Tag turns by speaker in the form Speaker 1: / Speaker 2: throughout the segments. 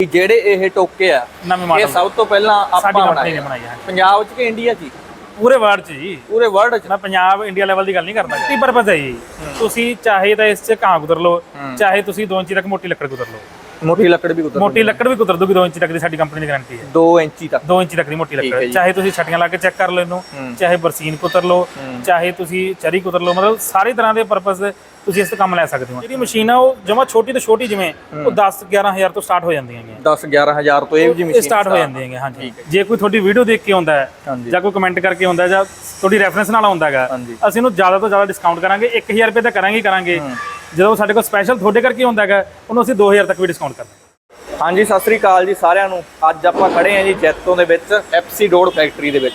Speaker 1: ਕਿ ਜਿਹੜੇ ਇਹ ਟੋਕੇ ਆ
Speaker 2: ਨਵੇਂ
Speaker 1: ਇਹ
Speaker 2: ਮਾਡਲ
Speaker 1: ਸਭ ਤੋਂ ਪਹਿਲਾਂ ਆਪਾਂ
Speaker 2: ਕੰਪਨੀ
Speaker 1: ਬਣਾਏ
Speaker 2: ਨੇ
Speaker 1: ਆ।
Speaker 2: ਬਣਾਈ ਹੈ
Speaker 1: ਪੰਜਾਬ 'ਚ ਕਿ ਇੰਡੀਆ 'ਚ?
Speaker 2: ਪੂਰੇ ਵਰਲਡ 'ਚ ਜੀ।
Speaker 1: ਪੂਰੇ ਵਰਲਡ 'ਚ?
Speaker 2: ਮੈਂ ਪੰਜਾਬ ਇੰਡੀਆ ਲੈਵਲ ਦੀ ਗੱਲ ਨਹੀਂ ਕਰਦਾ। ਕੀ ਪਰਪਸ ਹੈ ਜੀ। ਤੁਸੀਂ ਚਾਹੇ ਤਾਂ ਇਸ 'ਚ ਕਾਂ ਕੁਦਰ ਲਓ ਚਾਹੇ ਤੁਸੀਂ 2 ਇੰਚੀ ਤੱਕ ਮੋਟੀ ਲੱਕੜ ਕੁਦਰ ਲਓ।
Speaker 1: ਮੋਟੀ ਲੱਕੜ ਵੀ ਉਤਰ
Speaker 2: ਮੋਟੀ ਲੱਕੜ ਵੀ ਕੁਦਰ ਦੋਗੀ 2 ਇੰਚੀ ਤੱਕ ਦੀ ਸਾਡੀ ਕੰਪਨੀ ਦੀ ਗਾਰੰਟੀ ਹੈ।
Speaker 1: 2 ਇੰਚੀ ਤੱਕ।
Speaker 2: 2 ਇੰਚੀ ਤੱਕ ਦੀ ਮੋਟੀ ਲੱਕੜ। ਚਾਹੇ ਤੁਸੀਂ ਛਟੀਆਂ ਲਾ ਕੇ ਚੈੱਕ ਕਰ ਲਓ ਇਹਨੂੰ ਚਾਹੇ ਬਰਸੀਨ ਕੁਤਰ ਲਓ ਚਾਹੇ ਤੁਸੀਂ ਚਰੀ ਕੁਤਰ ਲਓ ਮਤਲਬ ਸਾਰੇ ਤਰ੍ਹਾਂ ਦੇ ਪਰਪਸ ਤੁਸੀਂ ਇਸ ਤੋਂ ਕੰਮ ਲੈ ਸਕਦੇ ਹੋ। ਜਿਹੜੀ ਮਸ਼ੀਨ ਆ ਉਹ ਜਮਾ ਛੋਟੀ ਤੋਂ ਛੋਟੀ ਜਿਵੇਂ ਉਹ 10 11000 ਤੋਂ ਸਟਾਰਟ ਹੋ ਜਾਂਦੀਆਂ ਹੈਗੀਆਂ।
Speaker 1: 10 11000 ਤੋਂ ਇਹ ਜੀ ਮਸ਼ੀਨ
Speaker 2: ਸਟਾਰਟ ਹੋ ਜਾਂਦੀਆਂ ਹੈਗੀਆਂ ਹਾਂਜੀ। ਜੇ। ਕੋਈ ਤੁਹਾਡੀ ਵੀਡੀਓ ਦੇਖ ਕੇ ਆਉਂਦਾ ਹੈ। ਜਾਂ ਕੋਈ ਕਮੈਂਟ ਕਰਕੇ ਆਉਂਦਾ ਜਾਂ ਤੁਹਾਡੀ ਰੈਫਰੈਂਸ ਨਾਲ ਆਉਂਦਾ ਹੈਗਾ। ਅਸੀਂ ਉਹਨੂੰ ਜ਼ਿਆਦਾ ਤੋਂ ਜ਼ਿਆਦਾ ਡਿਸਕਾਊਂਟ ਕਰਾਂਗੇ 1000 ਰੁਪਏ ਤਾਂ ਕਰਾਂਗੇ ਕਰਾਂਗੇ। ਜਦੋਂ ਸਾਡੇ ਕੋਲ ਸਪੈਸ਼ਲ ਤੁਹਾਡੇ ਕਰਕੇ ਹੁੰਦਾ ਹੈਗਾ, ਉਹਨੂੰ ਅਸੀਂ 2000 ਤੱਕ ਵੀ ਡਿਸਕਾਊਂਟ ਕਰਾਂਗੇ
Speaker 1: ਹਾਂਜੀ, ਸਤਿ ਸ੍ਰੀ ਅਕਾਲ ਜੀ ਸਾਰਿਆਂ ਨੂੰ। ਅੱਜ ਆਪਾਂ ਖੜੇ ਆਂ ਜੀ ਜੈਤੋ ਦੇ ਵਿੱਚ ਐਫਸੀ ਡੋਡ ਫੈਕਟਰੀ ਦੇ ਵਿੱਚ।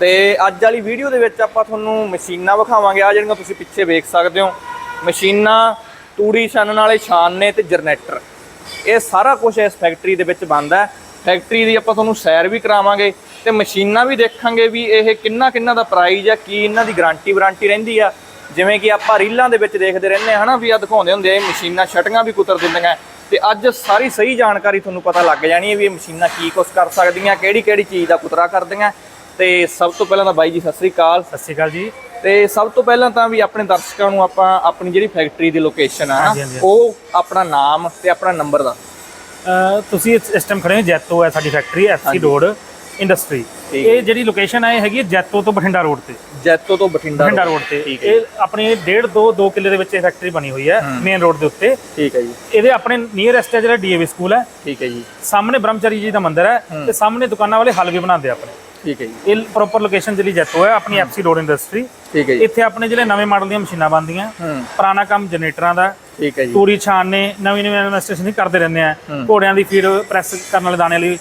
Speaker 1: ਤੇ ਅੱਜ ਵਾਲੀ ਵੀਡੀਓ ਦੇ ਵਿੱਚ ਆਪਾਂ ਤੁਹਾਨੂੰ ਮਸ਼ੀਨਾਂ ਵਿਖਾਵਾਂਗੇ। ਆ ਜਿਹੜੀਆਂ ਤੁਸੀਂ ਪਿੱਛੇ ਵੇਖ ਸਕਦੇ ਹੋ, ਮਸ਼ੀਨਾਂ ਤੂੜੀ ਛਾਨਣ ਵਾਲੇ ਛਾਨਣੇ ਤੇ ਜਨਰੇਟਰ। ਇਹ ਸਾਰਾ ਕੁਝ ਇਸ ਫੈਕਟਰੀ ਦੇ ਵਿੱਚ ਬਣਦਾ ਫੈਕਟਰੀ ਦੀ ਆਪਾਂ ਤੁਹਾਨੂੰ ਸੈਰ ਵੀ ਕਰਾਵਾਂਗੇ ਤੇ ਮਸ਼ੀਨਾਂ ਵੀ ਦੇਖਾਂਗੇ ਵੀ ਇਹ ਕਿੰਨਾ ਕਿੰਨਾ ਦਾ ਪ੍ਰਾਈਜ਼ ਆ ਕੀ ਇਹਨਾਂ ਦੀ ਗਾਰੰਟੀ ਵਾਰੰਟੀ ਰਹਿੰਦੀ ਆ। ਜਿਵੇਂ ਕਿ ਆਪਾਂ ਰੀਲਾਂ ਦੇ ਵਿੱਚ ਦੇਖਦੇ ਰਹਿੰਦੇ ਆ ਹਨਾ ਵੀ ਆ ਦਿਖਾਉਂਦੇ ਹੁੰਦੇ ਆ ਇਹ ਮਸ਼ੀਨਾਂ ਛਟੀਆਂ ਵੀ ਕੁਤਰ ਦਿੰਦੀਆਂ। ਤੇ ਅੱਜ ਸਾਰੀ ਸਹੀ ਜਾਣਕਾਰੀ ਤੁਹਾਨੂੰ ਪਤਾ ਲੱਗ ਜਾਣੀ ਹੈ ਵੀ ਇਹ ਮਸ਼ੀਨਾਂ ਕੀ ਕੁਛ ਕਰ ਸਕਦੀਆਂ ਕਿਹੜੀ ਕਿਹੜੀ ਚੀਜ਼ ਦਾ ਕੁਤਰਾ ਕਰਦੀਆਂ। ਤੇ ਸਭ ਤੋਂ ਪਹਿਲਾਂ ਤਾਂ ਬਾਈ ਜੀ ਸਤਿ ਸ੍ਰੀ ਅਕਾਲ।
Speaker 2: ਸਤਿ ਸ਼੍ਰੀ ਅਕਾਲ ਜੀ।
Speaker 1: ਤੇ ਸਭ ਤੋਂ ਪਹਿਲਾਂ ਤਾਂ ਵੀ ਆਪਣੇ ਦਰਸ਼ਕਾਂ ਨੂੰ ਆਪਾਂ ਆਪਣੀ ਜਿਹੜੀ ਫੈਕਟਰੀ ਦੀ ਲੋਕੇਸ਼ਨ ਆ। ਉਹ ਆਪਣਾ ਨਾਮ ਤੇ ਆਪਣਾ ਨੰਬਰ ਦਾ
Speaker 2: ਤੁਸੀਂ ਇਸ ਟਾਈਮ ਖੜੇ ਹੋ ਜੈਤੋ ਹੈ ਸਾਡੀ ਫੈਕਟਰੀ ਐਫਸੀ ਡੋਡ ਇੰਡਸਟਰੀ। ਇਹ ਜਿਹੜੀ ਲੋਕੇਸ਼ਨ ਹੈ ਹੈਗੀ ਹੈ ਜੈਤੋ ਤੋਂ ਬਠਿੰਡਾ ਰੋਡ ਤੇ।
Speaker 1: ਜੈਤੋ ਤੋਂ ਬਠਿੰਡਾ
Speaker 2: ਬਠਿੰਡਾ। ਰੋਡ ਤੇ।
Speaker 1: ਹੈ
Speaker 2: ਇਹ ਆਪਣੇ ਡੇਢ ਦੋ 2 ਕਿੱਲੇ ਦੇ ਵਿੱਚ ਇਹ ਫੈਕਟਰੀ ਬਣੀ ਹੋਈ ਹੈ ਮੇਨ ਰੋਡ ਦੇ ਉੱਤੇ।
Speaker 1: ਠੀਕ ਹੈ ਜੀ।
Speaker 2: ਇਹਦੇ ਆਪਣੇ ਨੀਅਰੈਸਟ ਹੈ ਜਿਹੜਾ ਡੀਏਵੀ ਸਕੂਲ ਹੈ।
Speaker 1: ਠੀਕ ਹੈ ਜੀ।
Speaker 2: ਸਾਹਮਣੇ ਬ੍ਰਹਮਚਾਰੀ ਜੀ ਦਾ ਮੰਦਿਰ ਹੈ ਤੇ ਸਾਹਮਣੇ ਦੁਕਾਨਾਂ ਵਾਲੇ ਹਲ ਵੀ ਬਣਾਉਂਦੇ ਆਪਣੇ।
Speaker 1: ਠੀਕ ਹੈ ਜੀ।
Speaker 2: ਇਹ ਪ੍ਰੋਪਰ ਲੋਕੇਸ਼ਨ ਜਿਹੜੀ ਜੈਤੋ ਹੈ ਆਪਣੀ ਐਫਸੀ ਰੋਡ ਇੰਡਸਟਰੀ
Speaker 1: ਠੀਕ ਹੈ ਜੀ।
Speaker 2: ਇੱਥੇ ਆਪਣੇ ਜਿਹੜੇ ਨਵੇਂ ਮਾਡਲ ਦੀਆਂ ਮਸ਼ੀਨਾਂ ਬਣਦੀਆਂ
Speaker 1: ਹੂੰ।
Speaker 2: ਪੁਰਾਣਾ ਕੰਮ ਜਨਰੇਟਰਾਂ ਦਾ।
Speaker 1: ਠੀਕ ਹੈ ਜੀ।
Speaker 2: ਤੂੜੀ ਛਾਣਨੇ ਨਵੀਂ ਨਵੀਂ ਇਨਵੈਸਟੀਗੇਸ਼ਨ ਵੀ ਕਰਦੇ ਰਹਿੰਦੇ ਆ। ਘੋੜਿਆਂ ਦੀ ਫੀਡ ਪ੍ਰੈਸ ਕਰਨ ਵਾਲੇ ਦਾਣੇ ਵਾਲੀ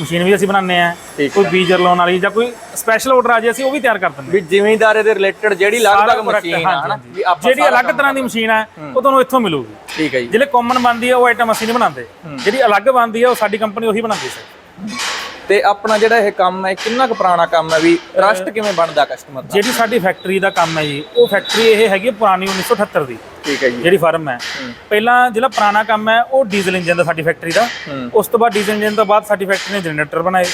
Speaker 2: ਮਸ਼ੀਨ ਵੀ ਅਸੀਂ ਬਣਾਉਂਦੇ ਆ
Speaker 1: ਠੀਕ
Speaker 2: ਕੋਈ ਬੀਜ ਲਾਉਣ ਵਾਲੀ ਜਾਂ ਕੋਈ ਸਪੈਸ਼ਲ ਆਰਡਰ ਆ ਜੇ ਅਸੀਂ ਉਹ ਵੀ ਤਿਆਰ ਕਰ ਦਿੰਦੇ
Speaker 1: ਵੀ ਜ਼ਿਮੀਂਦਾਰੇ ਦੇ ਰਿਲੇਟਡ ਜਿਹੜੀ
Speaker 2: product,
Speaker 1: ਮਸ਼ੀਨ ਆ ਹਨਾ। ਵੀ ਆਪਾਂ
Speaker 2: ਜਿਹੜੀ ਅਲੱਗ ਤਰ੍ਹਾਂ ਦੀ ਮਸ਼ੀਨ ਹੈ। ਉਹ ਤੁਹਾਨੂੰ ਇੱਥੋਂ ਮਿਲੂਗੀ।
Speaker 1: ਠੀਕ ਹੈ ਜੀ।
Speaker 2: ਜਿਹੜੇ ਕਾਮਨ ਬਣਦੀ ਹੈ ਉਹ ਆਈਟਮ ਅਸੀਂ ਨਹੀਂ ਬਣਾਉਂਦੇ। ਜਿਹੜੀ ਅਲੱਗ ਬਣਦੀ ਹੈ ਉਹ ਸਾਡੀ ਕੰਪਨੀ ਉਹੀ ਬਣਾਉਂਦੀ ਹੈ
Speaker 1: ਤੇ ਆਪਣਾ ਜਿਹੜਾ ਇਹ ਕੰਮ ਹੈ ਕਿੰਨਾ ਕੁ ਪੁਰਾਣਾ ਕੰਮ ਹੈ? ਵੀ ਟਰਸਟ ਕਿਵੇਂ ਬਣਦਾ ਕਸਟਮਰ ਦਾ?
Speaker 2: ਜਿਹੜੀ ਸਾਡੀ ਫੈਕਟਰੀ ਦਾ ਕੰਮ ਹੈ ਜੀ ਉਹ ਫੈਕਟਰੀ ਇਹ ਹੈਗੀ ਪੁਰਾਣੀ 1978 ਦੀ।
Speaker 1: ਠੀਕ ਹੈ ਜੀ।
Speaker 2: ਜਿਹੜੀ ਫਰਮ ਹੈ। ਪਹਿਲਾਂ ਜਿਹੜਾ ਪੁਰਾਣਾ ਕੰਮ ਹੈ ਉਹ ਡੀਜ਼ਲ ਇੰਜਨ ਦਾ ਸਾਡੀ ਫੈਕਟਰੀ ਦਾ। ਉਸ ਤੋਂ ਬਾਅਦ ਡੀਜ਼ਲ ਇੰਜਨ ਤੋਂ ਬਾਅਦ ਸਾਡੀ ਫੈਕਟਰੀ ਨੇ ਜਨਰੇਟਰ ਬਣਾਏ।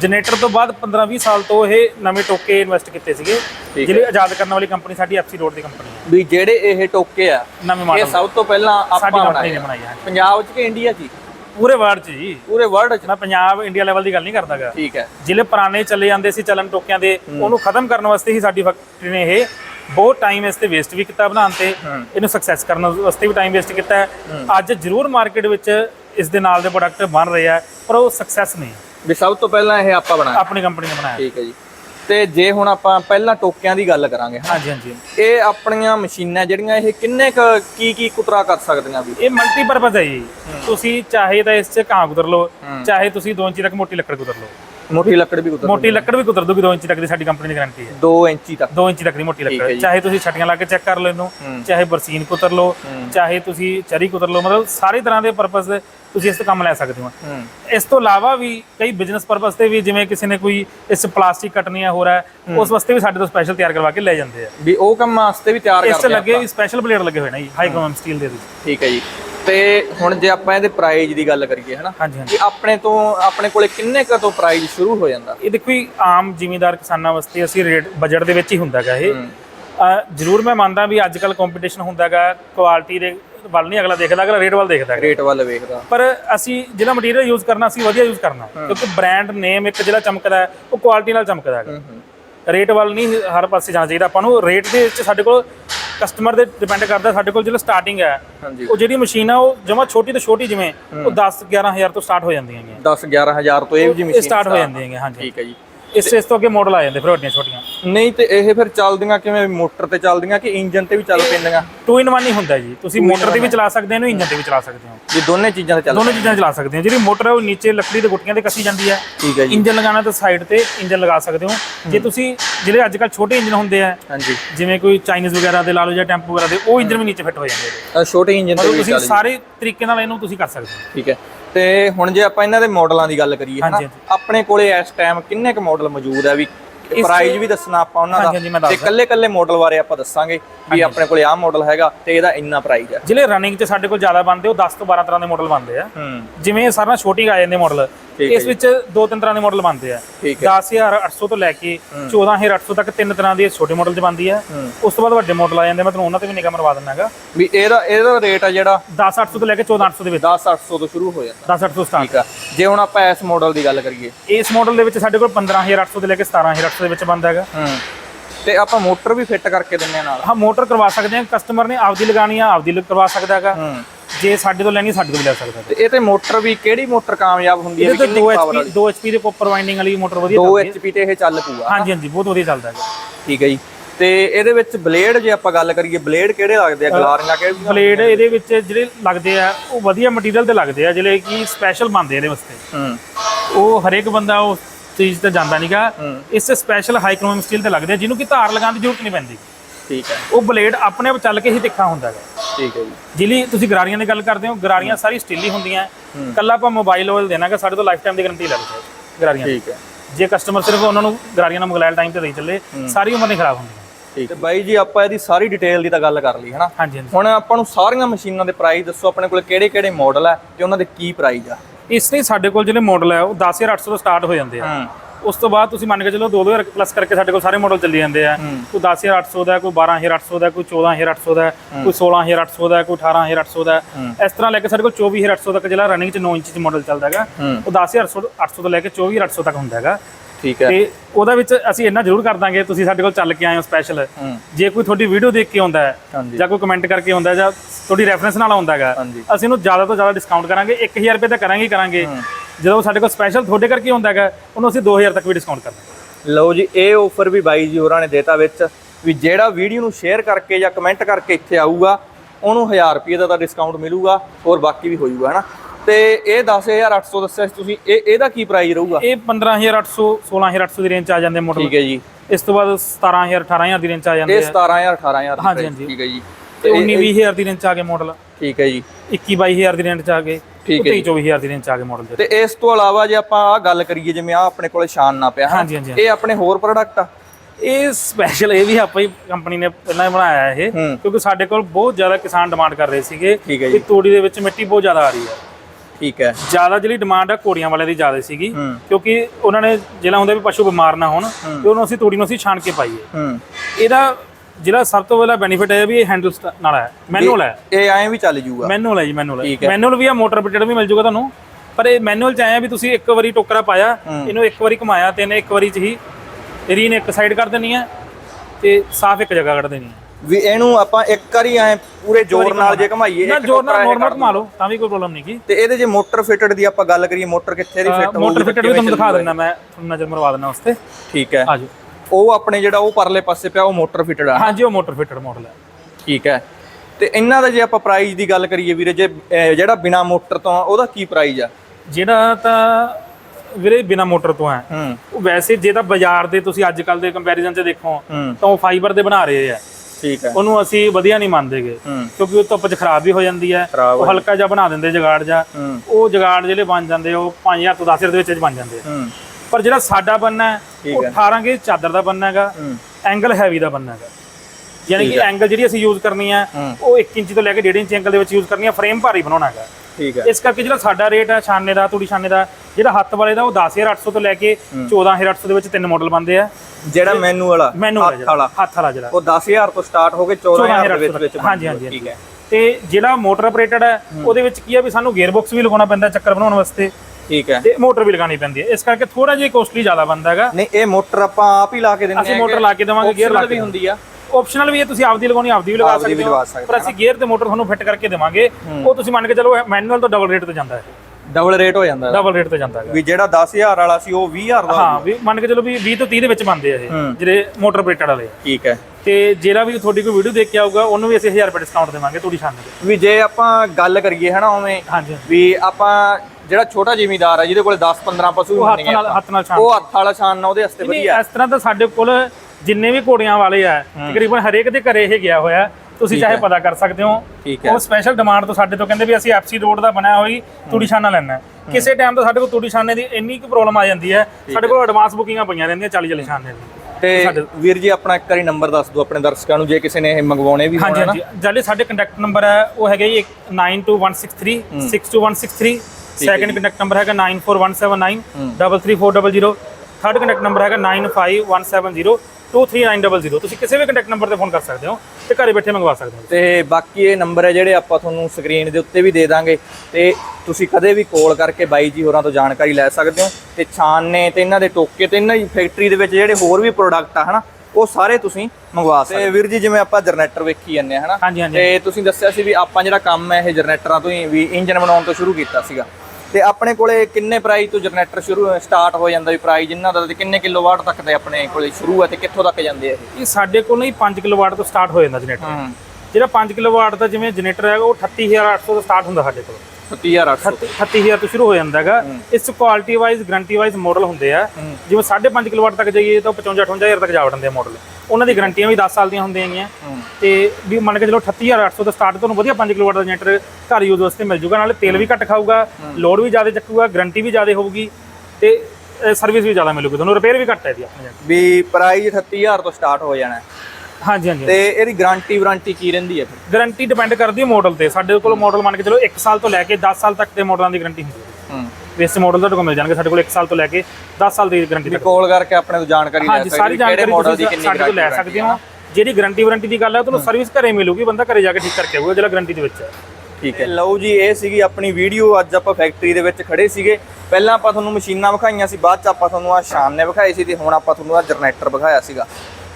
Speaker 2: ਜਨਰੇਟਰ ਤੋਂ ਬਾਅਦ 15-20 ਸਾਲ ਤੋਂ ਇਹ ਨਵੇਂ ਟੋਕੇ ਇਨਵੈਸਟ ਕੀਤੇ ਸੀਗੇ ਜਿਹੜੇ ਆਜ਼ਾਦ ਕਰਨ ਵਾਲੀ ਕੰਪਨੀ ਸਾਡੀ ਐਫਸੀ ਰੋਡ ਦੀ ਕੰਪਨੀ ਹੈ।
Speaker 1: ਵੀ ਜਿਹੜੇ ਇਹ ਟੋਕੇ ਆ
Speaker 2: ਨਵੇਂ
Speaker 1: ਇਹ
Speaker 2: ਮਾਡਲ
Speaker 1: ਸਭ ਤੋਂ ਪਹਿਲਾਂ ਆਪਾਂ ਬਣਾਏ ਪੰਜਾਬ 'ਚ ਕਿ ਇੰਡੀਆ 'ਚ?
Speaker 2: ਪੂਰੇ ਵਰਲਡ 'ਚ ਜੀ।
Speaker 1: ਪੂਰੇ ਵਰਲਡ 'ਚ?
Speaker 2: ਮੈਂ ਪੰਜਾਬ ਇੰਡੀਆ ਲੈਵਲ ਦੀ ਗੱਲ ਨਹੀਂ ਕਰਦਾਗਾ
Speaker 1: ਠੀਕ ਹੈ।
Speaker 2: ਜਿਹੜੇ ਪੁਰਾਣੇ ਚੱਲੇ ਜਾਂਦੇ ਸੀ ਚੱਲਣ ਟੋਕਿਆਂ ਦੇ ਉਹਨੂੰ ਖਤਮ ਕਰਨ ਵਾਸਤੇ ਹੀ ਸਾਡੀ ਫੈਕਟਰੀ ਨੇ ਇਹ ਬਹੁਤ ਟਾਈਮ ਇਸ ਤੇ ਵੇਸਟ ਵੀ ਕੀਤਾ ਬਣਾਉਣ ਤੇ ਇਹਨੂੰ ਸਕਸੈਸ ਕਰਨ ਵਾਸਤੇ ਵੀ ਟਾਈਮ ਵੇਸਟ ਕੀਤਾ ਅੱਜ ਜ਼ਰੂਰ ਮਾਰਕੀਟ ਵਿੱਚ ਇਸ ਦੇ ਨਾਲ ਦੇ ਪ੍ਰੋਡਕਟ ਬਣ ਰਹੇ ਆ ਪਰ ਉਹ ਸਕਸੈਸ ਨਹੀਂ
Speaker 1: ਵੀ ਸਭ ਤੋਂ ਪਹਿਲਾਂ ਇਹ ਆਪਾਂ ਬਣਾਇਆ।
Speaker 2: ਆਪਣੀ ਕੰਪਨੀ ਨੇ ਬਣਾਇਆ।
Speaker 1: ਠੀਕ ਹੈ ਜੀ। ਤੇ ਜੇ ਹੁਣ ਆਪਾਂ ਪਹਿਲਾਂ ਟੋਕਿਆਂ ਦੀ ਗੱਲ ਕਰਾਂਗੇ
Speaker 2: ਹਾਂਜੀ ਹਾਂਜੀ।
Speaker 1: ਇਹ ਆਪਣੀਆਂ ਮਸ਼ੀਨਾਂ ਜਿਹੜੀਆਂ ਇਹ ਕਿੰਨੇ ਕੁ ਕੀ ਕੀ ਕੁਤਰਾ ਕਰ ਸਕਦੀਆਂ ਵੀ?
Speaker 2: ਇਹ ਮਲਟੀਪਰਪਸ ਹੈ ਜੀ। ਤੁਸੀਂ ਚਾਹੇ ਤਾਂ ਇਸ 'ਚ ਕਾਂ ਕੁਦਰ ਲਓ ਚਾਹੇ ਤੁਸੀਂ 2 ਇੰਚੀ ਤੱਕ ਮੋਟੀ ਲੱਕੜ ਕੁਦਰ ਲਓ
Speaker 1: ਮੋਟੀ ਲੱਕੜ ਵੀ ਕੁਤਰ
Speaker 2: ਮੋਟੀ ਲੱਕੜ ਵੀ ਕੁਦਰ ਦੋਗੀ 2 ਇੰਚੀ ਤੱਕ ਦੀ ਸਾਡੀ ਕੰਪਨੀ ਦੀ ਗਾਰੰਟੀ ਹੈ।
Speaker 1: 2 ਇੰਚੀ ਤੱਕ।
Speaker 2: 2 ਇੰਚੀ ਤੱਕ ਦੀ ਮੋਟੀ ਲੱਕੜ। ਚਾਹੇ ਤੁਸੀਂ ਛਟੀਆਂ ਲਾ ਕੇ ਚੈੱਕ ਕਰ ਲਓ ਇਹਨੂੰ ਚਾਹੇ ਬਰਸੀਨ ਕੁਤਰ ਲਓ ਚਾਹੇ ਤੁਸੀਂ ਚਰੀ ਕੁਤਰ ਲਓ ਮਤਲਬ ਸਾਰੇ ਤਰ੍ਹਾਂ ਦੇ ਪਰਪਸ ਤੁਸੀਂ ਇਸ ਤੋਂ ਕੰਮ ਲੈ ਸਕਦੇ ਹੋ। ਇਸ ਤੋਂ ਇਲਾਵਾ ਵੀ ਕਈ ਬਿਜ਼ਨਸ ਪਰਪਸ ਤੇ ਵੀ ਜਿਵੇਂ ਕਿਸੇ ਨੇ ਕੋਈ ਇਸ ਪਲਾਸਟਿਕ ਕੱਟਣੀ ਆ ਹੋ ਰਿਹਾ ਉਸ ਵਾਸਤੇ ਵੀ ਸਾਡੇ ਤੋਂ ਸਪੈਸ਼ਲ ਤਿਆਰ ਕਰਵਾ ਕੇ ਲੈ ਜਾਂਦੇ ਆ।
Speaker 1: ਵੀ ਉਹ ਕੰਮ ਵਾਸਤੇ ਵੀ ਤਿਆਰ
Speaker 2: ਇਸ 'ਚ
Speaker 1: ਕਰਦੇ
Speaker 2: ਲੱਗੇ ਵੀ ਸਪੈਸ਼ਲ ਪਲੇਟ ਲੱਗੇ ਹੋਏ ਨੇ ਜੀ ਹਾਈ ਕਮ ਸਟੀਲ ਦੇ ਵਿੱਚ।
Speaker 1: ਠੀਕ ਹੈ ਜੀ। ਤੇ ਹੁਣ ਜੇ ਆਪਾਂ ਇਹਦੇ ਪ੍ਰਾਈਜ਼ ਦੀ ਗੱਲ ਕਰੀਏ ਹਨਾ?
Speaker 2: ਹਾਂਜੀ ਹਾਂਜੀ।
Speaker 1: ਕਿ ਆਪਣੇ ਤੋਂ ਆਪਣੇ ਕੋਲੇ ਕਿੰਨੇ ਕ ਤੋਂ ਪ੍ਰਾਈਜ਼ ਸ਼ੁਰੂ ਹੋ ਜਾਂਦਾ?
Speaker 2: ਇਹ ਦੇਖੋ ਜੀ ਆਮ ਜ਼ਿਮੀਂਦਾਰ ਕਿਸਾਨਾਂ ਵਾਸਤੇ ਅਸੀਂ ਰੇਟ ਬਜਟ ਦੇ ਵਿੱਚ ਹੀ ਹੁੰਦਾਗਾ ਇਹ। ਅ, ਜ਼ਰੂਰ ਮੈਂ ਮੰਨਦਾ ਵੀ ਅੱਜ ਕੱਲ ਕੰਪੀਟੀਸ਼ਨ ਹੁੰਦਾਗਾ ਕੁਆਲਿਟੀ ਦੇ ਵੱਲ ਨਹੀਂ ਅਗਲਾ ਦੇਖਦਾ ਅਗਲਾ ਰੇਟ ਵੱਲ ਦੇਖਦਾ।
Speaker 1: ਰੇਟ ਵੱਲ ਵੇਖਦਾ।
Speaker 2: ਪਰ ਅਸੀਂ ਜਿਹੜਾ ਮਟੀਰੀਅਲ ਯੂਜ਼ ਕਰਨਾ ਅਸੀਂ ਵਧੀਆ ਯੂਜ਼ ਕਰਨਾ। ਕਿਉਂਕਿ ਬ੍ਰਾਂਡ ਨੇਮ ਇੱਕ ਜਿਹੜਾ ਚਮਕਦਾ ਹੈ, ਉਹ ਕੁਆਲਿਟੀ ਨਾਲ ਚਮਕਦਾ ਹੈਗਾ ਰੇਟ ਵੱਲ ਨਹੀਂ ਹਰ ਪਾਸੇ ਜਾਣਾ ਚਾਹੀਦਾ। ਆਪਾਂ ਨੂੰ ਰੇਟ ਦੇ ਵਿੱਚ ਸਾਡੇ ਕੋਲ ਕਸਟਮਰ ਦੇ ਡਿਪੈਂਡ ਕਰਦਾ ਸਾਡੇ ਕੋਲ ਜਿਹੜਾ ਸਟਾਰਟਿੰਗ ਹੈ
Speaker 1: ਹਾਂਜੀ।
Speaker 2: ਉਹ ਜਿਹੜੀ ਮਸ਼ੀਨ ਆ ਉਹ ਜਮਾ ਛੋਟੀ ਤੋਂ ਛੋਟੀ ਜਿਵੇਂ ਉਹ 10 11000 ਤੋਂ ਸਟਾਰਟ ਹੋ ਜਾਂਦੀਆਂ ਹੈਗੀਆਂ।
Speaker 1: 10 11000 ਤੋਂ ਇਹ ਜੀ
Speaker 2: ਇਹ
Speaker 1: ਮਸ਼ੀਨ
Speaker 2: ਸਟਾਰਟ ਹੋ ਜਾਂਦੀਆਂ ਹੈਗੀਆਂ ਹਾਂਜੀ।
Speaker 1: ਠੀਕ ਹੈ ਜੀ।
Speaker 2: ਇਸ ਇਸ ਤੋਂ ਅੱਗੇ ਮਾਡਲ ਆ ਜਾਂਦੇ ਫਿਰ ਵੱਡੀਆਂ ਛੋਟੀਆਂ।
Speaker 1: ਨਹੀਂ ਤੇ ਇਹ ਫਿਰ ਚੱਲਦੀਆਂ ਕਿਵੇਂ? ਮੋਟਰ ਤੇ ਚੱਲਦੀਆਂ ਕਿ ਇੰਜਨ ਤੇ ਵੀ ਚੱਲ ਪੈਂਦੀਆਂ?
Speaker 2: 2 ਇਨ 1 ਹੀ ਹੁੰਦਾ ਜੀ। ਤੁਸੀਂ ਮੋਟਰ ਤੇ ਵੀ ਚਲਾ ਸਕਦੇ ਹੋ ਇਹਨੂੰ ਇੰਜਨ ਤੇ ਵੀ ਚਲਾ ਸਕਦੇ ਹੋ।
Speaker 1: ਵੀ ਦੋਨੇ ਚੀਜ਼ਾਂ ਤੇ ਚੱਲ
Speaker 2: ਦੋਨੋਂ ਚੀਜ਼ਾਂ ਚਲਾ ਸਕਦੇ ਹੋ। ਜਿਹੜੀ ਮੋਟਰ ਹੈ ਉਹ ਨੀਚੇ ਲੱਕੜੀ ਦੇ ਗੁੱਟੀਆਂ ਤੇ ਕੱਸੀ ਜਾਂਦੀ ਹੈ।
Speaker 1: ਠੀਕ ਹੈ ਜੀ।
Speaker 2: ਇੰਜਨ ਲਗਾਉਣਾ ਤਾਂ ਸਾਈਡ ਤੇ ਇੰਜਨ ਲਗਾ ਸਕਦੇ ਹੋ। ਜੇ ਤੁਸੀਂ ਜਿਹੜੇ ਅੱਜ ਕੱਲ ਛੋਟੇ ਇੰਜਨ ਹੁੰਦੇ ਆ
Speaker 1: ਹਾਂਜੀ।
Speaker 2: ਜਿਵੇਂ ਕੋਈ ਚਾਈਨੀਜ਼ ਵਗੈਰਾ ਦੇ ਲਾ ਲਓ ਜਾਂ ਟੈਂਪੂ ਵਗੈਰਾ ਦੇ ਉਹ ਇੰਜਨ ਵੀ ਨੀਚੇ ਫਿੱਟ ਹੋ ਜਾਂਦੇ ਨੇ।
Speaker 1: ਛੋਟੇ ਇੰਜਨ ਤੇ ਵੀ
Speaker 2: ਤੁਸੀਂ ਸਾਰੇ ਤਰੀਕੇ ਨਾਲ ਇਹਨੂੰ ਤੁਸੀਂ ਕਰ ਸਕਦੇ ਹੋ।
Speaker 1: ਠੀਕ ਹੈ। ਤੇ ਹੁਣ ਜੇ ਆਪਾਂ ਇਹਨਾਂ ਦੇ ਮਾਡਲਾਂ ਦੀ ਗੱਲ ਕਰੀਏ ਹਨਾ? ਆਪਣੇ ਕੋਲੇ ਇਸ ਟਾਈਮ ਕਿੰਨੇ ਕ ਮਾਡਲ ਮੌਜੂਦ ਆ ਵੀ? ਪ੍ਰਾਈਸ
Speaker 2: ਤੇ-
Speaker 1: ਵੀ ਦੱਸਣਾ ਆਪਾਂ ਉਹਨਾਂ ਦਾ। ਤੇ। ਕੱਲੇ ਕੱਲੇ ਮਾਡਲ ਬਾਰੇ ਆਪਾਂ ਦੱਸਾਂਗੇ ਵੀ ਆਪਣੇ ਕੋਲੇ ਆਹ ਮਾਡਲ ਹੈਗਾ ਤੇ ਇਹਦਾ ਇੰਨਾ ਪ੍ਰਾਈਸ ਹੈ
Speaker 2: ਜਿਹੜੇ ਰਨਿੰਗ 'ਚ ਸਾਡੇ ਕੋਲ ਜ਼ਿਆਦਾ ਬਣਦੇ ਉਹ 10 ਤੋਂ 12 ਤਰ੍ਹਾਂ ਦੇ ਮਾਡਲ ਬਣਦੇ ਆ।
Speaker 1: ਹੂੰ।
Speaker 2: ਜਿਵੇਂ ਸਾਰਾ ਛੋਟੀ ਆ ਜਾਂਦੇ ਮਾਡਲ
Speaker 1: ਹੈ
Speaker 2: ਇਸ ਵਿੱਚ ਦੋ ਤਿੰਨ ਤਰ੍ਹਾਂ ਦੇ ਮਾਡਲ ਬਣਦੇ ਆ।
Speaker 1: ਠੀਕ
Speaker 2: 10800 ਤੋਂ ਲੈ ਕੇ 14800 ਤੱਕ ਤਿੰਨ ਤਰ੍ਹਾਂ ਦੇ ਛੋਟੇ ਮਾਡਲ 'ਚ ਬਣਦੀ ਆ। ਉਸ ਤੋਂ ਬਾਅਦ ਵੱਡੇ ਮਾਡਲ ਆ ਜਾਂਦੇ ਮੈਂ ਤੁਹਾਨੂੰ ਉਹਨਾਂ ਤੇ ਵੀ ਨਿਗਾਹ ਮਰਵਾ ਦਿੰਦਾ ਹੈਗਾ।
Speaker 1: ਵੀ ਇਹਦਾ ਇਹਦਾ ਰੇਟ ਆ ਜਿਹੜਾ
Speaker 2: 10800 ਤੋਂ ਲੈ ਕੇ 14800 ਦੇ ਵਿੱਚ।
Speaker 1: 10800 ਤੋਂ ਸ਼ੁਰੂ ਹੋ ਜਾਂਦਾ।
Speaker 2: 10800 ਸਟਾਰਟ
Speaker 1: ਠੀਕ ਆ। ਜੇ ਹੁਣ ਆਪਾਂ ਇਸ ਮਾਡਲ ਦੀ ਗੱਲ ਕਰੀਏ।
Speaker 2: ਇਸ ਮਾਡਲ ਦੇ ਵਿੱਚ ਸਾਡੇ ਕੋਲ 15800 ਤੋਂ ਲੈ ਕੇ 17800 ਦੇ ਵਿੱਚ ਬਣਦਾ ਹੈਗਾ।
Speaker 1: ਤੇ ਆਪਾਂ ਮੋਟਰ ਵੀ ਫਿੱਟ ਕਰਕੇ ਦਿੰਨੇ ਆ ਨਾਲ।
Speaker 2: ਹਾਂ ਮੋਟਰ ਕਰਵਾ ਸਕਦੇ ਹਾਂ ਕਸਟਮਰ ਨੇ ਆਪਦੀ ਲਗਾਣੀ ਆ ਆਪਦੀ ਕਰਵਾ ਸਕਦਾ ਹੈਗਾ। ਜੇ ਸਾਡੇ ਤੋਂ ਲੈਣੀ ਸਾਡੇ ਤੋਂ ਵੀ ਲੈ ਸਕਦਾ
Speaker 1: ਤੇ ਇਹ ਤੇ ਮੋਟਰ ਵੀ ਕਿਹੜੀ ਮੋਟਰ ਕਾਮਯਾਬ ਹੁੰਦੀ ਹੈ ਕਿੰਨੀ
Speaker 2: 2
Speaker 1: ਪਾਵਰ
Speaker 2: HP 2 HP ਦੇ ਕੋਪਰ ਵਾਈਂਡਿੰਗ ਵਾਲੀ ਮੋਟਰ ਵਧੀਆ
Speaker 1: 2
Speaker 2: ਚੱਲਦੀ ਹੈ।
Speaker 1: HP ਤੇ ਇਹ ਚੱਲ ਪੂਗਾ
Speaker 2: ਹਾਂਜੀ ਹਾਂਜੀ ਬਹੁਤ ਵਧੀਆ ਚੱਲਦਾ ਹੈਗਾ।
Speaker 1: ਠੀਕ ਹੈ ਜੀ। ਤੇ ਇਹਦੇ ਵਿੱਚ ਬਲੇਡ ਜੇ ਆਪਾਂ ਗੱਲ ਕਰੀਏ ਬਲੇਡ ਕਿਹੜੇ ਲੱਗਦੇ ਆ? ਗਲਾਰੀਆਂ ਕਿਹੜੀਆਂ
Speaker 2: ਬਲੇਡ ਇਹਦੇ ਵਿੱਚ ਜਿਹੜੇ ਲੱਗਦੇ ਆ ਉਹ ਵਧੀਆ ਮਟੀਰੀਅਲ ਦੇ ਲੱਗਦੇ ਆ ਜਿਹੜੇ ਕਿ ਸਪੈਸ਼ਲ ਬਣਦੇ ਇਹਦੇ ਵਾਸਤੇ।
Speaker 1: ਹੂੰ।
Speaker 2: ਉਹ ਹਰੇਕ ਬੰਦਾ ਉਸ ਚੀਜ਼ ਤੇ ਜਾਂਦਾ ਨਹੀਂਗਾ ਇਸ ਸਪੈਸ਼ਲ ਹਾਈ ਕ੍ਰੋਮ ਸਟੀਲ ਤੇ ਲੱਗਦੇ ਆ ਜਿਹਨੂੰ ਕਿ ਧਾਰ ਲਗਾਉਣ ਦੀ ਜ਼ਰੂਰਤ ਨਹੀਂ ਪੈਂਦੀ।
Speaker 1: ਠੀਕ ਹੈ
Speaker 2: ਉਹ ਬਲੇਡ ਆਪਣੇ ਆਪ ਚੱਲ ਕੇ ਹੀ ਤਿੱਖਾ ਹੁੰਦਾ ਹੈਗਾ
Speaker 1: ਠੀਕ ਹੈ ਜੀ।
Speaker 2: ਜਿਹੜੀ ਤੁਸੀਂ ਗਰਾਰੀਆਂ ਦੀ ਗੱਲ ਕਰਦੇ ਹੋ ਗਰਾਰੀਆਂ ਸਾਰੀ ਸਟੀਲ ਹੀ। ਹੁੰਦੀਆਂ ਕੱਲਾ ਆਪਾਂ ਮੋਬਾਈਲ ਆਇਲ ਦੇਣਾਗਾ ਸਾਡੇ ਤੋਂ ਲਾਈਫ ਟਾਈਮ ਦੀ ਗਾਰੰਟੀ ਲੱਗਦੀ ਹੈ ਗਰਾਰੀਆਂ।
Speaker 1: ਠੀਕ ਹੈ।
Speaker 2: ਜੇ ਕਸਟਮਰ ਸਿਰਫ ਉਹਨਾਂ ਨੂੰ ਗਰਾਰੀਆਂ ਨਾਲ ਮੋਬਾਈਲ ਟਾਈਮ ਤੇ ਦੇਈ ਚੱਲੇ ਸਾਰੀ ਉਮਰ ਨਹੀਂ ਖਰਾਬ
Speaker 1: ਠੀਕ ਤੇ ਬਾਈ ਜੀ ਆਪਾਂ ਇਹਦੀ ਸਾਰੀ ਡਿਟੇਲ ਦੀ ਤਾਂ ਗੱਲ ਕਰ ਲਈ ਹਨਾ?
Speaker 2: ਹਾਂਜੀ ਹਾਂਜੀ।
Speaker 1: ਹੁਣ ਆਪਾਂ ਨੂੰ ਸਾਰੀਆਂ ਮਸ਼ੀਨਾਂ ਦੇ ਪ੍ਰਾਈਸ ਦੱਸੋ ਆਪਣੇ ਕੋਲ ਕਿਹੜੇ ਕਿਹੜੇ ਮਾਡਲ ਆ ਤੇ ਉਹਨਾਂ ਦੇ ਕੀ ਪ੍ਰਾਈਸ ਆ?
Speaker 2: ਇਸ ਲਈ ਸਾਡੇ ਕੋਲ ਜਿਹੜੇ ਮਾਡਲ ਹੈ ਉਹ 10800 ਤੋਂ ਸਟਾਰਟ ਹੋ ਜਾਂਦੇ ਆ।
Speaker 1: ਹੂੰ।
Speaker 2: ਉਸ ਤੋਂ ਬਾਅਦ ਤੁਸੀਂ ਮੰਨ ਕੇ ਚੱਲੋ 2000 ਪਲੱਸ ਕਰਕੇ ਸਾਡੇ ਕੋਲ ਸਾਰੇ ਮਾਡਲ ਚੱਲੀ ਜਾਂਦੇ ਆ। ਕੋਈ 10800 ਦਾ ਕੋਈ 12800 ਦਾ ਕੋਈ 14800 ਦਾ ਕੋਈ 16800 ਦਾ ਕੋਈ 18800 ਦਾ ਇਸ ਤਰ੍ਹਾਂ ਲੈ ਕੇ ਸਾਡੇ ਕੋਲ 24800 ਤੱਕ ਜਿਹੜਾ ਰਨਿੰਗ ਚ 9 ਇੰਚ ਚ ਮਾਡਲ ਚੱਲਦਾ ਹੈਗਾ ਉਹ 10800 800 ਤੋਂ ਲੈ ਕੇ 24800 ਤੱਕ ਹੁੰਦਾ ਹੈਗਾ।
Speaker 1: ਠੀਕ ਹੈ।
Speaker 2: ਤੇ ਉਹਦਾ ਵਿੱਚ ਅਸੀਂ ਇੰਨਾ ਜ਼ਰੂਰ ਕਰ ਦਾਂਗੇ ਤੁਸੀਂ ਸਾਡੇ ਕੋਲ ਚੱਲ ਕੇ ਆਏ ਹੋ ਸਪੈਸ਼ਲ ਜੇ ਕੋਈ ਤੁਹਾਡੀ ਵੀਡੀਓ ਦੇਖ ਕੇ ਆਉਂਦਾ ਹੈ। ਜਾਂ ਕੋਈ ਕਮੈਂਟ ਕਰਕੇ ਆਉਂਦਾ ਜਾਂ ਤੁਹਾਡੀ ਰੈਫਰੈਂਸ ਨਾਲ ਆਉਂਦਾ ਹੈਗਾ। ਅਸੀਂ ਉਹਨੂੰ ਜ਼ਿਆਦਾ ਤੋਂ ਜ਼ਿਆਦਾ ਡਿਸਕਾਊਂਟ ਕਰਾਂਗੇ 1000 ਰੁਪਏ ਤਾਂ ਕਰਾਂਗੇ ਹੀ ਕਰਾਂਗੇ। ਜਦੋਂ ਸਾਡੇ ਕੋਲ ਸਪੈਸ਼ਲ ਤੁਹਾਡੇ ਕਰਕੇ ਆਉਂਦਾ ਹੈਗਾ ਉਹਨੂੰ ਅਸੀਂ 2000 ਤੱਕ ਵੀ ਡਿਸਕਾਊਂਟ ਕਰ ਦਾਂਗੇ
Speaker 1: ਲਓ ਜੀ ਇਹ ਆਫਰ ਵੀ ਬਾਈ ਜੀ ਹੋਰਾਂ ਨੇ ਦੇਤਾ ਵਿੱਚ ਵੀ ਜਿਹੜਾ ਵੀਡੀਓ ਨੂੰ ਸ਼ੇਅਰ ਕਰਕੇ ਜਾਂ ਕਮੈਂਟ ਕਰਕੇ ਇੱਥੇ ਆਊਗਾ ਉਹਨੂੰ 1000 ਰੁਪਏ ਦਾ ਤਾਂ ਡਿਸਕਾਊਂਟ ਮਿਲੂਗਾ ਹੋਰ ਬਾਕੀ ਵੀ ਹੋ ਜਾਊਗਾ ਹਨਾ? ਤੇ ਇਹ 10800 ਦੱਸਿਆ ਸੀ ਤੁਸੀਂ ਇਹ ਇਹਦਾ ਕੀ ਪ੍ਰਾਈਸ ਰਹੂਗਾ?
Speaker 2: ਇਹ 15800 16800 ਦੀ ਰੇਂਜ ਚ ਆ ਜਾਂਦੇ ਮਾਡਲ
Speaker 1: ਠੀਕ ਹੈ ਜੀ।
Speaker 2: ਇਸ ਤੋਂ ਬਾਅਦ 17000 18000 ਦੀ ਰੇਂਜ ਚ ਆ ਜਾਂਦੇ
Speaker 1: ਇਹ
Speaker 2: ਆ।
Speaker 1: 17000 18000
Speaker 2: ਹਾਂਜੀ, ਹਾਂਜੀ।
Speaker 1: ਠੀਕ ਹੈ ਜੀ।
Speaker 2: ਤੇ 19 20000 ਦੀ ਰੇਂਜ ਚ ਆ ਗਏ ਮਾਡਲ
Speaker 1: ਠੀਕ ਹੈ ਜੀ।
Speaker 2: 21 22000 ਦੀ ਰੇਂਜ ਚ ਆ ਗਏ।
Speaker 1: ਠੀਕ ਹੈ
Speaker 2: 23 24000 ਦੀ ਰੇਂਜ ਚ ਆ ਗਏ ਮਾਡਲ
Speaker 1: ਤੇ ਇਸ ਤੋਂ ਇਲਾਵਾ ਜੇ ਆਪਾਂ ਆ ਗੱਲ ਕਰੀਏ ਜਿਵੇਂ ਆ ਆਪਣੇ ਕੋਲੇ ਸ਼ਾਨ ਨਾ ਪਿਆ
Speaker 2: ਹਾਂਜੀ, ਹਾਂਜੀ,
Speaker 1: ਇਹ ਆਪਣੇ ਹੋਰ ਪ੍ਰੋਡਕਟ ਆ?
Speaker 2: ਇਹ ਸਪੈਸ਼ਲ ਇਹ ਵੀ ਆਪਾਂ ਹੀ ਕੰਪਨੀ ਨੇ ਪਹਿਲਾਂ ਹੀ ਬਣਾਇਆ ਇਹ। ਕਿਉਂਕਿ ਸਾਡੇ ਕੋਲ ਬਹੁਤ ਜ਼ਿਆਦਾ ਕਿਸਾਨ ਡਿਮਾਂਡ ਕਰ ਰਹੇ ਸੀਗੇ ਕਿ ਤੂੜੀ ਦੇ ਵਿੱਚ ਮਿੱਟੀ ਬਹੁਤ ਜ਼ਿਆਦਾ ਆ ਰਹੀ ਹੈ।
Speaker 1: ਠੀਕ ਹੈ।
Speaker 2: ਜ਼ਿਆਦਾ ਜਿਹੜੀ ਡਿਮਾਂਡ ਹੈ ਕੋੜੀਆਂ ਵਾਲਿਆਂ ਦੀ ਜ਼ਿਆਦਾ ਸੀਗੀ। ਕਿਉਂਕਿ ਉਹਨਾਂ ਨੇ ਜਿਹੜਾ ਹੁੰਦਾ ਵੀ ਪਸ਼ੂ ਬਿਮਾਰ ਨਾ ਹੋਣ ਤੇ ਉਹਨੂੰ ਅਸੀਂ ਤੂੜੀ ਨੂੰ ਅਸੀਂ ਛਾਣ ਕੇ ਪਾਈਏ। ਇਹਦਾ ਜਿਹੜਾ ਸਭ ਤੋਂ ਪਹਿਲਾ ਬੈਨੀਫਿਟ ਹੈ ਵੀ ਇਹ ਹੈਂਡਲ ਨਾਲ ਹੈ। ਮੈਨੂਅਲ ਹੈ।
Speaker 1: ਇਹ ਐਂ ਵੀ ਚੱਲ ਜੂਗਾ।
Speaker 2: ਮੈਨੂਅਲ ਹੈ ਜੀ ਮੈਨੂਅਲ ਹੈ। ਮੈਨੂਅਲ ਵੀ ਆ ਮੋਟਰ ਪਿਟਡ ਵੀ ਮਿਲ ਜੂਗਾ ਤੁਹਾਨੂੰ। ਪਰ ਇਹ ਮੈਨੂਅਲ ਚ ਆਇਆ ਵੀ ਤੁਸੀਂ ਇੱਕ ਵਾਰੀ ਟੋਕਰਾ ਪਾਇਆ ਇਹਨੂੰ ਇੱਕ ਵਾਰੀ ਘੁਮਾਇਆ ਤੇ ਇਹਨੇ ਇੱਕ ਵਾਰੀ ਚ ਹੀ ਰੀਨ ਇੱਕ ਸਾਈਡ ਕਰ ਦੇਣੀ ਹੈ ਤੇ ਸਾਫ਼ ਇੱਕ ਜਗ੍ਹਾ ਕੱਢ ਦੇਣੀ ਹੈ
Speaker 1: ਵੀ ਇਹਨੂੰ ਆਪਾਂ ਇੱਕ ਵਾਰੀ ਐ ਪੂਰੇ ਜ਼ੋਰ ਨਾਲ ਜੇ ਘਮਾਈਏ
Speaker 2: ਨਾ ਜੋਰ ਨਾਲ ਨੋਰਮਲ ਘੁਮਾ ਲਓ। ਤਾਂ ਵੀ ਕੋਈ ਪ੍ਰੋਬਲਮ ਨਹੀਂ ਕੀ
Speaker 1: ਤੇ ਇਹਦੇ ਜੇ ਮੋਟਰ ਫਿਟਡ ਦੀ ਆਪਾਂ ਗੱਲ ਕਰੀਏ ਮੋਟਰ ਕਿੱਥੇ ਦੀ ਫਿੱਟ
Speaker 2: ਮੋਟਰ ਫਿਟਡ ਵੀ ਤੁਹਾਨੂੰ ਦਿਖਾ ਦਿੰਦਾ ਮੈਂ ਤੁਹਾਨੂੰ ਨਜ਼ਰ ਮਰਵਾ ਦਿੰਦਾ ਉਸ ਤੇ।
Speaker 1: ਠੀਕ ਹੈ।
Speaker 2: ਆਜੋ
Speaker 1: ਉਹ ਆਪਣੇ ਜਿਹੜਾ ਉਹ ਪਰਲੇ ਪਾਸੇ ਪਿਆ ਉਹ ਮੋਟਰ ਫਿਟਡ ਆ।
Speaker 2: ਹਾਂਜੀ ਉਹ ਮੋਟਰ ਫਿਟਡ ਮਾਡਲ ਹੈ
Speaker 1: ਠੀਕ ਹੈ। ਤੇ ਇਹਨਾਂ ਦਾ ਜੇ ਆਪਾਂ ਪ੍ਰਾਈਸ ਦੀ ਗੱਲ ਕਰੀਏ ਵੀਰੇ ਜੇ ਜਿਹੜਾ ਬਿਨਾ ਮੋਟਰ ਤੋਂ ਆ, ਉਹਦਾ ਕੀ ਪ੍ਰਾਈਸ ਆ?
Speaker 2: ਜਿਹੜਾ ਤਾਂ ਵੀਰੇ ਬਿਨਾ ਮੋਟਰ ਤੋਂ ਹੈ। ਉਹ ਵੈਸੇ ਜੇ ਤਾਂ ਬਾਜ਼ਾਰ ਦੇ ਤੁਸੀਂ ਅੱਜ ਕੱਲ ਦੇ ਕੰਪੈਰੀਜ਼ਨ 'ਚ ਦੇਖੋ ਤਾਂ ਉਹ ਫਾਈਬਰ ਦੇ ਬਣਾ ਰਹੇ ਆ।
Speaker 1: ਠੀਕ ਹੈ।
Speaker 2: ਉਹਨੂੰ ਅਸੀਂ ਵਧੀਆ ਨਹੀਂ ਮੰਨਦੇਗੇ ਕਿਉਂਕਿ ਉਹ ਧੁੱਪ 'ਚ ਖਰਾਬ ਵੀ ਹੋ ਜਾਂਦੀ ਹੈ ਉਹ ਹਲਕਾ ਜਿਹਾ ਬਣਾ ਦਿੰਦੇ ਜਗਾੜ ਜਾਂ ਉਹ ਜਗਾੜ ਜਿਹੜੇ ਬਣ ਜਾਂਦੇ ਉਹ 5000 ਤੋਂ 10000 ਦੇ ਵਿੱਚ ਬਣ ਜਾਂਦੇ ਪਰ ਜਿਹੜਾ ਸਾਡਾ ਬੰਨਾ ਹੈ
Speaker 1: ਠੀਕ
Speaker 2: ਉਹ
Speaker 1: ਹੈ।
Speaker 2: 18 ਕੇ ਚਾਦਰ ਦਾ ਬੰਨਾ ਹੈਗਾ ਐਂਗਲ ਹੈਵੀ ਦਾ ਬੰਨਾ ਹੈਗਾ। ਯਾਨੀ ਕਿ ਐਂਗਲ ਜਿਹੜੀ ਅਸੀਂ ਯੂਜ਼ ਕਰਨੀ ਹੈ। ਉਹ 1 ਇੰਚ ਤੋਂ ਲੈ ਕੇ 1.5 ਇੰਚ ਐਂਗਲ ਦੇ ਵਿੱਚ ਯੂਜ਼ ਕਰਨੀ ਹੈ ਫਰੇਮ ਭਾਰੀ ਬਣਾਉਣਾ ਹੈਗਾ।
Speaker 1: ਠੀਕ ਹੈ।
Speaker 2: ਇਸ ਕਰਕੇ ਜਿਹੜਾ ਸਾਡਾ ਰੇਟ ਹੈ ਛਾਨੇ ਦਾ ਤੂੜੀ ਛਾਨੇ ਦਾ ਜਿਹੜਾ ਹੱਥ ਵਾਲੇ ਦਾ ਉਹ 10800 ਤੋਂ ਲੈ ਕੇ 14800 ਦੇ ਵਿੱਚ ਤਿੰਨ ਮਾਡਲ ਬੰਦੇ ਆ।
Speaker 1: ਜਿਹੜਾ ਮੈਨੂ ਵਾਲਾ
Speaker 2: ਮੈਨੂੰ
Speaker 1: ਹੱਥ ਵਾਲਾ।
Speaker 2: ਹੱਥ ਵਾਲਾ ਜਿਹੜਾ।
Speaker 1: ਉਹ 10000 ਤੋਂ ਸਟਾਰਟ ਹੋ ਕੇ 14000 ਦੇ ਵਿੱਚ ਵਿੱਚ
Speaker 2: ਹਾਂਜੀ, ਹਾਂਜੀ,
Speaker 1: ਠੀਕ ਹੈ।
Speaker 2: ਤੇ ਜਿਹੜਾ ਮੋਟਰ ਆਪਰੇਟਡ ਹੈ ਉਹਦੇ ਵਿੱਚ ਕੀ ਹੈ ਵੀ ਸਾਨੂੰ ਗੇਅਰ ਬਾਕਸ ਵੀ ਲਗਾਉਣਾ ਪੈਂਦਾ ਚੱਕਰ ਬਣਾਉਣ ਵਾਸਤੇ।
Speaker 1: ਠੀਕ ਹੈ।
Speaker 2: ਤੇ ਮੋਟਰ ਵੀ ਲਗਾਉਣੀ ਪੈਂਦੀ ਹੈ। ਇਸ ਕਰਕੇ ਥੋੜਾ ਜਿਹਾ ਕੋਸਟਲੀ ਜ਼ਿਆਦਾ ਬਣਦਾ ਹੈਗਾ।
Speaker 1: ਨਹੀਂ ਇਹ ਮੋਟਰ ਆਪਾਂ ਆਪ ਹੀ ਲਾ ਕੇ ਦਿੰਦੇ
Speaker 2: ਅਸੀਂ ਮੋਟਰ ਲਾ ਕੇ ਦੇਵਾਂਗੇ ਗੇਅਰ ਲਾ
Speaker 1: ਵੀ ਹੁੰਦੀ ਆ।
Speaker 2: ਆਪਸ਼ਨਲ ਵੀ ਹੈ ਤੁਸੀਂ ਆਪਦੀ ਲਗਾਉਣੀ ਆਪਦੀ ਵੀ ਲਗਾ ਸਕਦੇ ਹੋ। ਪਰ ਅਸੀਂ ਗੇਅਰ ਤੇ ਮੋਟਰ ਤੁਹਾਨੂੰ ਫਿੱਟ ਕਰਕੇ ਦੇਵਾਂਗੇ। ਉਹ ਤੁਸੀਂ ਮੰਨ ਕੇ ਚਲੋ ਮੈਨੂਅਲ ਤੋਂ ਡਬਲ ਰੇਟ ਤੇ ਜਾਂਦਾ ਹੈ।
Speaker 1: ਡਬਲ ਰੇਟ ਹੋ ਜਾਂਦਾ।
Speaker 2: ਡਬਲ ਰੇਟ ਤੇ ਜਾਂਦਾ ਹੈਗਾ।
Speaker 1: ਵੀ ਜਿਹੜਾ 10000 ਵਾਲਾ ਸੀ ਉਹ 20000 ਦਾ
Speaker 2: ਹਾਂ ਵੀ ਮੰਨ ਕੇ ਚਲੋ ਵੀ 20 ਤੋਂ 30 ਦੇ ਵਿੱਚ ਬਣਦੇ ਆ ਇਹ
Speaker 1: ਹੂੰ।
Speaker 2: ਜਿਹੜੇ ਮੋਟਰ ਆਪਰੇਟਡ ਵਾਲੇ ਆ।
Speaker 1: ਠੀਕ ਹੈ।
Speaker 2: ਤੇ ਜਿਹੜਾ ਵੀ ਤੁਹਾਡੀ ਕੋਈ ਵੀਡੀਓ ਦੇਖ ਕੇ ਆਊਗਾ ਉਹਨੂੰ ਵੀ ਅਸੀਂ 1000 ਰੁਪਏ ਡਿਸਕਾਊਂਟ ਦੇਵਾਂਗੇ ਤੁਹਾਡੀ ਛਾਨੇ ਤੇ
Speaker 1: ਵੀ ਜੇ ਆਪਾਂ ਗੱਲ ਕਰੀਏ ਹਨਾ ਉਵੇਂ
Speaker 2: ਹਾਂਜੀ।
Speaker 1: ਵੀ ਆਪਾਂ ਜਿਹੜਾ ਛੋਟਾ ਜ਼ਿਮੀਦਾਰ ਆ ਜਿਹਦੇ ਕੋਲੇ 10 15 ਪਸ਼ੂ ਹੁੰਦੇ ਆ
Speaker 2: ਹੱਥ ਨਾਲ ਛਾਨ
Speaker 1: ਉਹ ਹੱਥ ਵਾਲਾ ਛਾਨ ਨਾਲ ਉਹਦੇ ਵਾਸਤੇ ਵਧੀਆ।
Speaker 2: ਇਸ ਤਰ੍ਹਾਂ ਤਾਂ ਸਾਡੇ ਕੋਲ ਜਿੰਨੇ ਵੀ ਘੋੜਿਆਂ ਵਾਲੇ ਆ ਤਕਰੀਬਨ ਹਰੇਕ ਦੇ ਘਰੇ ਇਹ ਗਿਆ ਹੋਇਆ। ਤੁਸੀਂ ਚਾਹੇ ਪਤਾ ਕਰ ਸਕਦੇ ਹੋ। ਉਹ ਸਪੈਸ਼ਲ ਡਿਮਾਂਡ ਤੋਂ ਸਾਡੇ ਤੋਂ ਕਹਿੰਦੇ ਵੀ ਅਸੀਂ ਐਫਸੀ ਰੋਡ ਦਾ ਬਣਿਆ ਹੋਈ ਤੂੜੀਸ਼ਾਨਾ ਲੈਣਾ ਹੈ। ਕਿਸੇ ਟਾਈਮ ਤਾਂ ਸਾਡੇ ਕੋਲ ਤੂੜੀਸ਼ਾਨੇ ਦੀ ਇੰਨੀ ਕੁ ਪ੍ਰੋਬਲਮ ਆ ਜਾਂਦੀ ਹੈ। ਸਾਡੇ ਕੋਲ ਐਡਵਾਂਸ ਬੁਕਿੰਗਾਂ ਪਈਆਂ ਰਹਿੰਦੀਆਂ 40 40 ਸ਼ਾਨੇ ਦੀ।
Speaker 1: ਤੇ ਵੀਰ ਜੀ ਆਪਣਾ ਇੱਕ ਵਾਰੀ ਨੰਬਰ ਦੱਸ ਦਿਓ ਆਪਣੇ ਦਰਸ਼ਕਾਂ ਨੂੰ ਜੇ ਕਿਸੇ ਨੇ ਇਹ ਮੰਗਵਾਉਣੇ ਵੀ ਹੋਣ ਨਾ
Speaker 2: ਹਾਂਜੀ। ਜਾਲੇ ਸਾਡੇ ਕੰਟੈਕਟ ਨੰਬਰ ਹੈ ਉਹ ਹੈਗਾ ਜੀ 92163 62163 ਸੈਕੰਡ ਕੰਟੈਕਟ ਨੰਬਰ ਹੈਗਾ 94179 33400 ਥਰਡ ਕੰਟੈਕਟ ਨੰਬਰ ਹੈਗਾ 95170 23900 ਤੁਸੀਂ ਕਿਸੇ ਵੀ ਕੰਟੈਕਟ ਨੰਬਰ ਤੇ ਫੋਨ ਕਰ ਸਕਦੇ ਹੋ ਤੇ ਘਰੇ ਬੈਠੇ ਮੰਗਵਾ ਸਕਦੇ ਹੋ।
Speaker 1: ਤੇ ਬਾਕੀ ਇਹ ਨੰਬਰ ਹੈ ਜਿਹੜੇ ਆਪਾਂ ਤੁਹਾਨੂੰ ਸਕਰੀਨ ਦੇ ਉੱਤੇ ਵੀ ਦੇ ਦਾਂਗੇ। ਤੇ ਤੁਸੀਂ ਕਦੇ ਵੀ ਕਾਲ ਕਰਕੇ ਬਾਈ ਜੀ ਹੋਰਾਂ ਤੋਂ ਜਾਣਕਾਰੀ ਲੈ ਸਕਦੇ ਹੋ। ਤੇ ਛਾਨਣੇ ਤੇ ਇਹਨਾਂ ਦੇ ਟੋਕੇ ਤੇ ਇਹਨਾਂ ਦੀ ਫੈਕਟਰੀ ਦੇ ਵਿੱਚ ਜਿਹੜੇ ਹੋਰ ਵੀ ਪ੍ਰੋਡਕਟ ਆ ਹਨਾ ਉਹ ਸਾਰੇ ਤੁਸੀਂ ਮੰਗਵਾ ਸਕਦੇ ਤੇ ਵੀਰ ਜੀ ਜਿਵੇਂ ਆਪਾਂ ਜਨਰੇਟਰ ਵੇਖੀ ਜਾਂਦੇ ਹਨਾ। ਤੇ ਤੁਸੀਂ ਦੱਸਿਆ ਸੀ ਵੀ ਆਪਾਂ ਜਿਹੜਾ ਕੰਮ ਹੈ ਇਹ ਜਨਰੇਟਰਾਂ ਤੋਂ ਹੀ ਵੀ ਇੰਜਨ ਬਣਾਉਣ ਤੋਂ ਸ਼ੁਰੂ ਕੀਤਾ ਸੀਗਾ। ਤੇ ਆਪਣੇ ਕੋਲੇ ਕਿੰਨੇ ਪ੍ਰਾਈਸ ਤੋਂ ਜਨਰੇਟਰ ਸ਼ੁਰੂ ਸਟਾਰਟ ਹੋ ਜਾਂਦਾ ਵੀ ਪ੍ਰਾਈਸ ਜਿੰਨਾ ਦਾ ਤੇ ਕਿੰਨੇ ਕਿਲੋਵਾਟ ਤੱਕ ਦੇ ਆਪਣੇ ਕੋਲੇ ਸ਼ੁਰੂ ਹੈ ਤੇ ਕਿੱਥੋਂ ਤੱਕ ਜਾਂਦੇ ਆ ਇਹ?
Speaker 2: ਸਾਡੇ ਕੋਲ ਨਹੀਂ 5 ਕਿਲੋਵਾਟ ਤੋਂ ਸਟਾਰਟ ਹੋ ਜਾਂਦਾ ਜਨਰੇਟਰ ਜਿਹੜਾ 5 ਕਿਲੋਵਾਟ ਦਾ ਜਿਵੇਂ ਜਨਰੇਟਰ ਹੈਗਾ ਉਹ 38800 ਤੋਂ ਸਟਾਰਟ ਹੁੰਦਾ ਸਾਡੇ ਕੋਲ।
Speaker 1: 30800
Speaker 2: 38000 ਤੋਂ ਸ਼ੁਰੂ ਹੋ ਜਾਂਦਾ ਹੈਗਾ। ਇਸ quality wise guarantee wise model ਹੁੰਦੇ ਆ। ਜਿਵੇਂ 5.5 ਕਿਲੋਵਾਟ ਤੱਕ ਜਾਈਏ ਤਾਂ 55 58000 ਤੱਕ ਜਾ ਵੜਦੇ ਆ ਮਾਡਲ ਉਹਨਾਂ ਦੀ ਗਾਰੰਟੀਆਂ ਵੀ 10 ਸਾਲ ਦੀਆਂ ਹੁੰਦੀਆਂ ਹੈਗੀਆਂ। ਤੇ ਵੀ ਮੰਨ ਕੇ ਚਲੋ 38800 ਤੋਂ ਸਟਾਰਟ ਤੁਹਾਨੂੰ ਵਧੀਆ 5 ਕਿਲੋਵਾਟ ਦਾ ਜਨਰੇਟਰ ਘਰ ਯੂਜ਼ ਵਾਸਤੇ ਮਿਲ ਜੂਗਾ। ਨਾਲੇ ਤੇਲ ਵੀ ਘੱਟ ਖਾਊਗਾ ਲੋਡ ਵੀ ਜ਼ਿਆਦਾ ਚੱਕੂਗਾ ਗਾਰੰਟੀ ਵੀ ਜ਼ਿਆਦਾ ਹੋਊਗੀ ਤੇ ਸਰਵਿਸ ਵੀ ਜ਼ਿਆਦਾ ਮਿਲੂਗੀ। ਤੁਹਾਨੂੰ ਰਿਪੇਅਰ ਵੀ ਘੱਟ ਹੈ ਦੀ ਆਪਣੇ
Speaker 1: ਵੀ ਪ੍ਰਾਈਸ 38000 ਤੋਂ ਸਟਾਰਟ ਹੋ ਜਾਣਾ।
Speaker 2: ਹਾਂਜੀ ਹਾਂਜੀ
Speaker 1: ਤੇ ਇਹਦੀ ਗਾਰੰਟੀ ਵਾਰੰਟੀ ਕੀ ਰਹਿੰਦੀ ਹੈ ਫਿਰ?
Speaker 2: ਗਾਰੰਟੀ ਡਿਪੈਂਡ ਕਰਦੀ ਹੈ ਮਾਡਲ ਤੇ। ਸਾਡੇ ਕੋਲ ਮਾਡਲ ਮੰਨ ਕੇ ਚਲੋ 1 ਸਾਲ ਤੋਂ ਲੈ ਕੇ 10 ਸਾਲ ਤੱਕ ਦੇ ਮਾਡਲਾਂ ਦੀ ਗਾਰੰਟੀ ਹੁੰਦੀ ਹੈ।
Speaker 1: ਹੂੰ।
Speaker 2: ਇਸ ਮਾਡਲ ਤੁਹਾਡੇ ਕੋਲ ਮਿਲ ਜਾਣਗੇ ਸਾਡੇ ਕੋਲ 1 ਸਾਲ ਤੋਂ ਲੈ ਕੇ 10 ਸਾਲ ਦੀ ਗਾਰੰਟੀ ਤੱਕ।
Speaker 1: ਕਾਲ ਕਰਕੇ ਆਪਣੇ ਤੋਂ ਜਾਣਕਾਰੀ ਲੈ
Speaker 2: ਹਾਂਜੀ
Speaker 1: ਸਕਦੇ
Speaker 2: ਸਾਰੀ
Speaker 1: ਹੋ ਕਿਹੜੇ
Speaker 2: ਜਾਣਕਾਰੀ
Speaker 1: ਮਾਡਲ ਦੀ
Speaker 2: ਤੁਸੀਂ
Speaker 1: ਕਿੰਨੀ
Speaker 2: ਸਾਡੇ ਤੋਂ ਲੈ ਸਕਦੇ ਹੋ। ਜਿਹੜੀ ਗਾਰੰਟੀ ਵਾਰੰਟੀ ਦੀ ਗੱਲ ਹੈ ਉਹ ਤੁਹਾਨੂੰ ਸਰਵਿਸ ਘਰੇ ਮਿਲੂਗੀ ਬੰਦਾ ਘਰੇ ਜਾ ਕੇ ਠੀਕ ਕਰਕੇ ਆਊਗਾ ਜਿਹੜਾ ਗਾਰੰਟੀ ਦੇ ਵਿੱਚ ਹੈ।
Speaker 1: ਠੀਕ ਹੈ। ਲਓ ਜੀ ਇਹ ਸੀਗੀ ਆਪਣੀ ਵੀਡੀਓ ਅੱਜ ਆਪਾਂ ਫੈਕਟਰੀ ਦੇ ਵਿੱਚ ਖੜੇ ਸੀਗੇ। ਪਹਿਲਾਂ ਆਪਾਂ ਤੁਹਾਨੂੰ ਮਸ਼ੀਨਾਂ ਵਿਖਾਈਆਂ ਸੀ ਬਾਅਦ ਚ ਆਪਾਂ ਤੁਹਾਨੂੰ ਆ ਸ਼ਾਨ ਨੇ ਵਿਖਾਈ ਸੀ ਤੇ ਹੁਣ ਆਪਾਂ ਤੁਹਾਨੂੰ ਆ ਜਨਰੇਟਰ ਵਿਖਾਇਆ ਸੀਗਾ।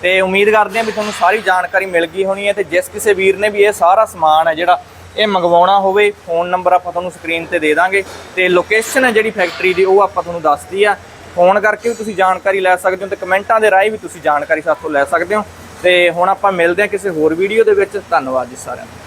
Speaker 1: ਤੇ ਉਮੀਦ ਕਰਦੇ ਹਾਂ ਵੀ ਤੁਹਾਨੂੰ ਸਾਰੀ ਜਾਣਕਾਰੀ ਮਿਲ ਗਈ ਹੋਣੀ ਹੈ ਤੇ ਜਿਸ ਕਿਸੇ ਵੀਰ ਨੇ ਵੀ ਇਹ ਸਾਰਾ ਸਮਾਨ ਹੈ ਜਿਹੜਾ ਇਹ ਮੰਗਵਾਉਣਾ ਹੋਵੇ ਫੋਨ ਨੰਬਰ ਆਪਾਂ ਤੁਹਾਨੂੰ ਸਕਰੀਨ ਤੇ ਦੇ ਦਾਂਗੇ ਤੇ ਲੋਕੇਸ਼ਨ ਹੈ ਜਿਹੜੀ ਫੈਕਟਰੀ ਦੀ, ਉਹ ਆਪਾਂ ਤੁਹਾਨੂੰ ਦੱਸਦੀ ਆ ਫੋਨ ਕਰਕੇ ਵੀ ਤੁਸੀਂ ਜਾਣਕਾਰੀ ਲੈ ਸਕਦੇ ਹੋ ਤੇ ਕਮੈਂਟਾਂ ਦੇ ਰਾਹੀਂ ਵੀ ਤੁਸੀਂ ਜਾਣਕਾਰੀ ਸਾਥੋਂ ਲੈ ਸਕਦੇ ਹੋ। ਤੇ ਹੁਣ ਆਪਾਂ ਮਿਲਦੇ ਹਾਂ ਕਿਸੇ ਹੋਰ ਵੀਡੀਓ ਦੇ ਵਿੱਚ। ਧੰਨਵਾਦ ਜੀ ਸਾਰਿਆਂ ਦਾ।